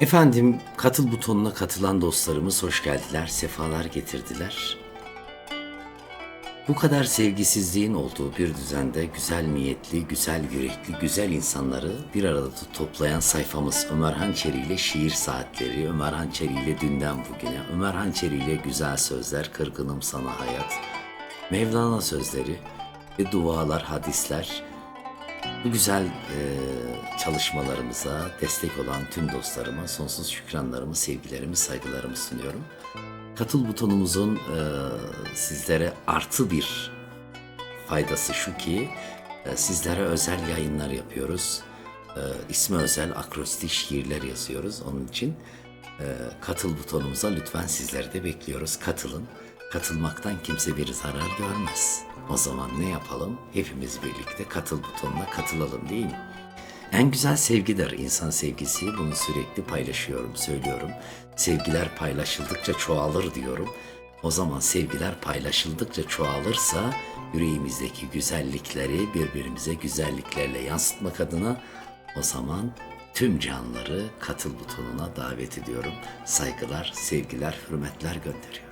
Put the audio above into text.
Efendim katıl butonuna katılan dostlarımız hoş geldiler, sefalar getirdiler. Bu kadar sevgisizliğin olduğu bir düzende güzel niyetli, güzel yürekli, güzel insanları bir arada toplayan sayfamız Ömer Hançeri ile şiir saatleri, Ömer Hançeri ile dünden bugüne, Ömer Hançeri ile güzel sözler, kırgınım sana hayat, Mevlana sözleri ve dualar, hadisler, bu güzel e, çalışmalarımıza destek olan tüm dostlarıma sonsuz şükranlarımı, sevgilerimi, saygılarımı sunuyorum. Katıl butonumuzun e, sizlere artı bir faydası şu ki e, sizlere özel yayınlar yapıyoruz. E, ismi özel akrostiş şiirler yazıyoruz. Onun için e, katıl butonumuza lütfen sizleri de bekliyoruz. Katılın. Katılmaktan kimse bir zarar görmez. O zaman ne yapalım? Hepimiz birlikte katıl butonuna katılalım değil mi? En güzel sevgidir insan sevgisi. Bunu sürekli paylaşıyorum, söylüyorum. Sevgiler paylaşıldıkça çoğalır diyorum. O zaman sevgiler paylaşıldıkça çoğalırsa yüreğimizdeki güzellikleri birbirimize güzelliklerle yansıtmak adına o zaman tüm canları katıl butonuna davet ediyorum. Saygılar, sevgiler, hürmetler gönderiyorum.